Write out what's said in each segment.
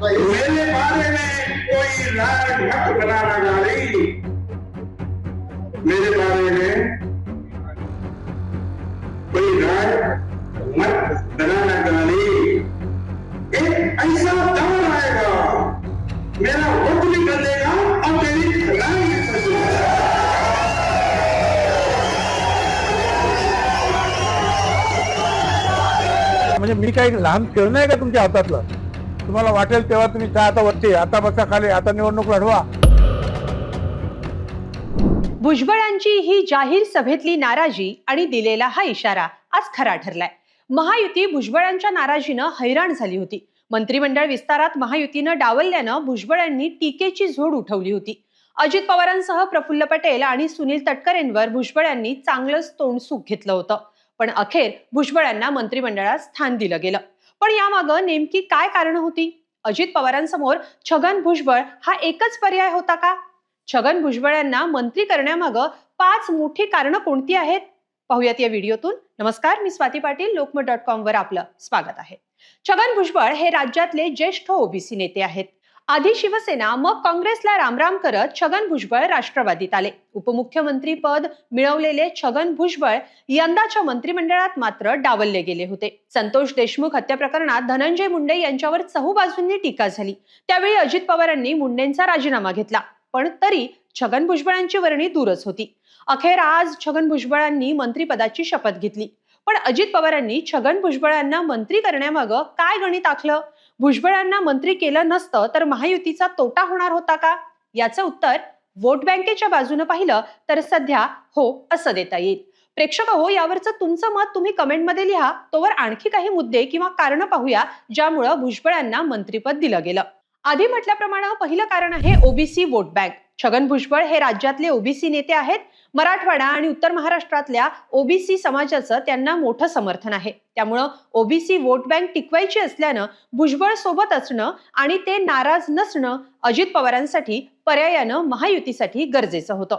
मेरे बारे में कोई राय मत बनाना गाड़ी। मेरे बारे में कोई राय मत बनाना गाड़ी। एक ऐसा दौर आएगा मेरा वोट भी कर देगा और तेरी राय भी कर देगा। म्हणजे मी काही लहान खेळणं आहे का तुमच्या हातातलं? तुम्हाला वाटेल तेव्हा तुम्ही काय आता वरती आता बसा खाली आता निवडणूक लढवा. भुजबळांची ही जाहीर सभेतली नाराजी आणि दिलेला हा इशारा आज खरा ठरलाय. महायुती भुजबळांच्या नाराजीनं हैराण झाली होती. मंत्रिमंडळ विस्तारात महायुतीनं डावलल्यानं भुजबळांनी टीकेची झोड उठवली होती. अजित पवारांसह प्रफुल्ल पटेल आणि सुनील तटकरेंवर भुजबळ यांनी चांगलंच तोंडसुख घेतलं होतं. पण अखेर भुजबळांना मंत्रिमंडळात स्थान दिलं गेलं. पण यामागं नेमकी काय कारण होती? अजित पवारांसमोर छगन भुजबळ हा एकच पर्याय होता का? छगन भुजबळ यांना मंत्री करण्यामागं पाच मोठी कारणं कोणती आहेत? पाहुयात या व्हिडिओतून. नमस्कार मी स्वाती पाटील लोकमत डॉट कॉम वर आपलं स्वागत आहे. छगन भुजबळ हे राज्यातले ज्येष्ठ ओबीसी नेते आहेत. आधी शिवसेना मग काँग्रेसला रामराम करत छगन भुजबळ राष्ट्रवादीत आले. उपमुख्यमंत्री पद मिळवलेले छगन भुजबळ यंदाच्या मंत्रिमंडळात मात्र डावलले गेले होते. संतोष देशमुख हत्या प्रकरणात धनंजय मुंडे यांच्यावर चहूबाजूंनी टीका झाली. त्यावेळी अजित पवारांनी मुंडेंचा राजीनामा घेतला. पण तरी छगन भुजबळांची वर्णी दूरच होती. अखेर आज छगन भुजबळांनी मंत्रीपदाची शपथ घेतली. पण अजित पवारांनी छगन भुजबळांना मंत्री करण्यामागं काय गणित आखलं? भुजबळांना मंत्री केलं नसतं तर महायुतीचा तोटा होणार होता का? याचं उत्तर वोट बँकेच्या बाजूने पाहिलं तर सध्या हो असं देता येईल. प्रेक्षक हो यावरचं तुमचं मत तुम्ही कमेंटमध्ये लिहा. तोवर आणखी काही मुद्दे किंवा कारण पाहूया ज्यामुळं भुजबळांना मंत्रीपद दिलं गेलं. आधी म्हटल्याप्रमाणे पहिलं कारण आहे OBC vote bank. Chhagan Bhujbal हे राज्यातले ओबीसी नेते आहेत. मराठवाडा आणि उत्तर महाराष्ट्रातल्या ओबीसी समाजाचं त्यांना मोठं समर्थन आहे. त्यामुळं ओबीसी वोट बँक टिकवायची असल्यानं भुजबळ सोबत असणं आणि ते नाराज नसणं अजित पवारांसाठी पर्यायानं महायुतीसाठी गरजेचं होतं.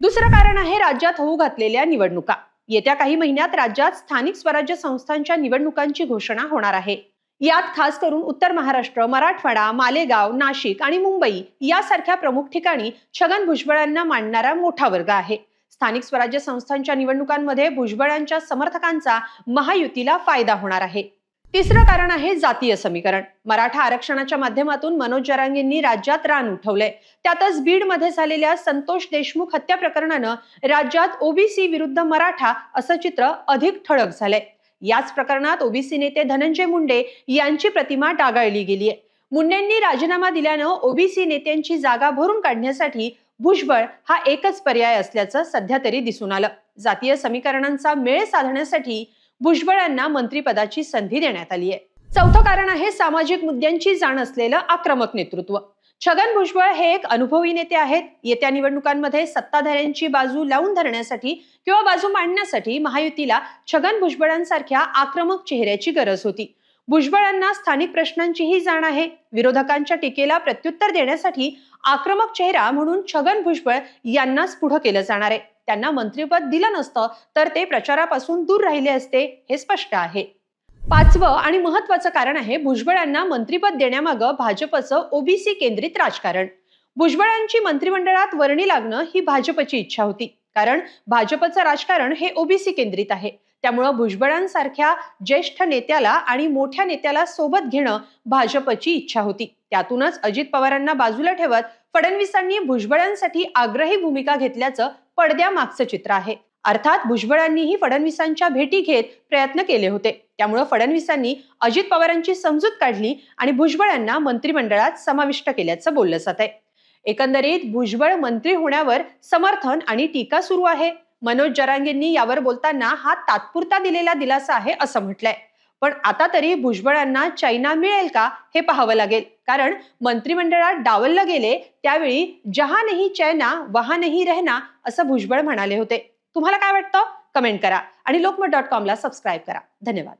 दुसरं कारण आहे राज्यात होऊ घातलेल्या निवडणुका. येत्या काही महिन्यात राज्यात स्थानिक स्वराज्य संस्थांच्या निवडणुकांची घोषणा होणार आहे. यात खास करून उत्तर महाराष्ट्र मराठवाडा मालेगाव नाशिक आणि मुंबई यासारख्या प्रमुख ठिकाणी छगन भुजबळांना मांडणारा मोठा वर्ग आहे. स्थानिक स्वराज्य संस्थांच्या निवडणुकांमध्ये भुजबळांच्या समर्थकांचा महायुतीला फायदा होणार आहे. तिसरं कारण आहे जातीय समीकरण. मराठा आरक्षणाच्या माध्यमातून मनोज जरांगेंनी राज्यात रान उठवलंय. त्यातच बीडमध्ये झालेल्या संतोष देशमुख हत्या प्रकरणानं राज्यात ओबीसी विरुद्ध मराठा असं चित्र अधिक ठळक झालंय. याच प्रकरणात ओबीसी नेते धनंजय मुंडे यांची प्रतिमा डागाळली गेली आहे मुंडेंनी राजीनामा दिल्यानं ओबीसी नेत्यांची जागा भरून काढण्यासाठी भुजबळ हा एकच पर्याय असल्याचं सध्या तरी दिसून आलं. जातीय समीकरणांचा मेळ साधण्यासाठी भुजबळांना मंत्रिपदाची संधी देण्यात आली आहे चौथं कारण आहे सामाजिक मुद्द्यांची जाण असलेलं आक्रमक नेतृत्व. छगन भुजबळ हे एक अनुभवी नेते आहेत. येत्या निवडणुकांमध्ये सत्ताधाऱ्यांची बाजू लावून धरण्यासाठी किंवा बाजू मांडण्यासाठी महायुतीला छगन भुजबळांसारख्या आक्रमक चेहऱ्याची गरज होती. भुजबळांना स्थानिक प्रश्नांचीही जाण आहे. विरोधकांच्या टीकेला प्रत्युत्तर देण्यासाठी आक्रमक चेहरा म्हणून छगन भुजबळ यांनाच पुढे केलं जाणार आहे. त्यांना मंत्रिपद दिलं नसतं तर ते प्रचारापासून दूर राहिले असते हे स्पष्ट आहे. पाचवं आणि महत्वाचं कारण आहे भुजबळांना मंत्रीपद देण्यामागं भाजपचं ओबीसी केंद्रित राजकारण. भुजबळांची मंत्रिमंडळात वर्णी लागणं ही भाजपची इच्छा होती. कारण भाजपचं राजकारण हे ओबीसी केंद्रित आहे. त्यामुळं भुजबळांसारख्या ज्येष्ठ नेत्याला आणि मोठ्या नेत्याला सोबत घेणं भाजपची इच्छा होती. त्यातूनच अजित पवारांना बाजूला ठेवत फडणवीसांनी भुजबळांसाठी आग्रही भूमिका घेतल्याचं पडद्यामागचं चित्र आहे. अर्थात भुजबळांनीही फडणवीसांच्या भेटी घेत प्रयत्न केले होते. त्यामुळे फडणवीसांनी अजित पवारांची समजूत काढली आणि भुजबळांना मंत्रिमंडळात समाविष्ट केल्याचं बोललं जात आहे. एकंदरीत भुजबळ मंत्री होण्यावर समर्थन आणि टीका सुरू आहे. मनोज जरांगेंनी यावर बोलताना हा तात्पुरता दिलेला दिलासा आहे असं म्हटलंय. पण आता तरी भुजबळांना चैना मिळेल का हे पाहावं लागेल. कारण मंत्रिमंडळात डावललं गेले त्यावेळी जहा नाही चैना वहा नाही रहना असं भुजबळ म्हणाले होते. तुम्हाला काय वाटतं? कमेंट करा आणि लोकमत डॉट कॉमला सबस्क्राईब करा. धन्यवाद.